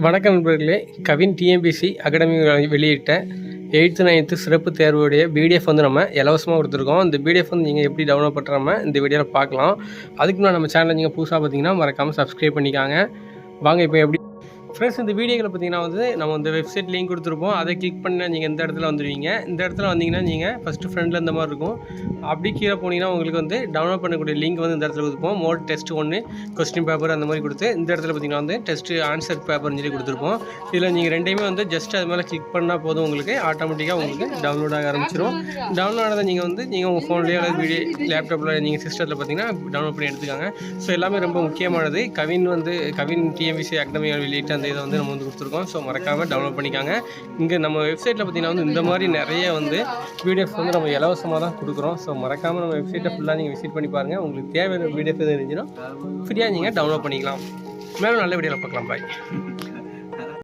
வணக்கம் நண்பர்களே. Kavin DMBC academy வெளியிட்ட எயித்து நைன்த்து சிறப்பு தேர்வுடைய பிடிஎஃப் வந்து நம்ம இலவசமாக கொடுத்துருக்கோம். இந்த பிடிஎஃப் வந்து நீங்கள் எப்படி டவுன்லோட் பண்ணுறாம இந்த வீடியோவில் பார்க்கலாம். அதுக்கு முன்னாடி நம்ம சேனலை நீங்கள் புதுசாக பார்த்தீங்கன்னா மறக்காமல் சப்ஸ்கிரைப் பண்ணிக்காங்க. வாங்க இப்போ எப்படி ஃப்ரெண்ட்ஸ் இந்த வீடியோவில் பார்த்தீங்கன்னா வந்து நம்ம இந்த வெப்சைட் லிங்க் கொடுத்துருப்போம். அதை கிளிக் பண்ணால் நீங்கள் இந்த இடத்துல வந்துடுவீங்க இந்த இடத்துல வந்தீங்கன்னா நீங்கள் ஃபஸ்ட்டு ஃப்ரெண்டில் இந்த மாதிரி இருக்கும். அப்படி கீழே போனீங்கன்னா உங்களுக்கு வந்து டவுன்லோட் பண்ணக்கூடிய லிங்க் வந்து இந்த இடத்துல கொடுத்துருப்போம் மோட் டெஸ்ட் ஒன்று கொஸ்டின் பேப்பர் அந்த மாதிரி கொடுத்து இந்த இடத்துல பார்த்தீங்கன்னா வந்து டெஸ்ட்டு ஆன்சர் பேப்பர்னு சொல்லி கொடுத்துருப்போம். இதில் நீங்கள் ரெண்டையுமே வந்து ஜஸ்ட் அது மேலே கிளிக் பண்ணால் போதும் உங்களுக்கு. ஆட்டோமேட்டிக்காக உங்களுக்கு டவுன்லோட் ஆக ஆரம்பிச்சிடும் டவுன்லோட் ஆனதை நீங்கள் வந்து நீங்கள் உங்கள் ஃபோன்லேயே அல்லது வீடியோ லேப்டாப்பில் நீங்கள் சிஸ்டத்தில் பார்த்தீங்கன்னா டவுன்லோட் பண்ணி எடுத்துக்காங்க. ஸோ எல்லாமே ரொம்ப முக்கியமானது. கவின் வந்து கவின் டிஎம்பிசி அகாடமியால் வெளியிட்ட அந்த இதை வந்து நம்ம வந்து கொடுத்துருக்கோம். ஸோ மறக்காமல் டவுன்லோட் பண்ணிக்காங்க. இங்கே நம்ம வெப்சைட்டில் பார்த்தீங்கன்னா வந்து இந்த மாதிரி நிறைய வந்து பிடிஎஃப் வந்து நம்ம இலவசமாக தான் கொடுக்குறோம். ஸோ மறக்காமல் நம்ம வெப்சைட்டை ஃபுல்லாக நீங்கள் விசிட் பண்ணி பாருங்கள் உங்களுக்கு தேவையான பிடிஎஃப் எதுவும் இருந்துச்சுன்னா ஃப்ரீயாக நீங்கள் டவுன்லோட் பண்ணிக்கலாம். மேலும் நல்ல வீடியோவில் பார்க்கலாம். பாய்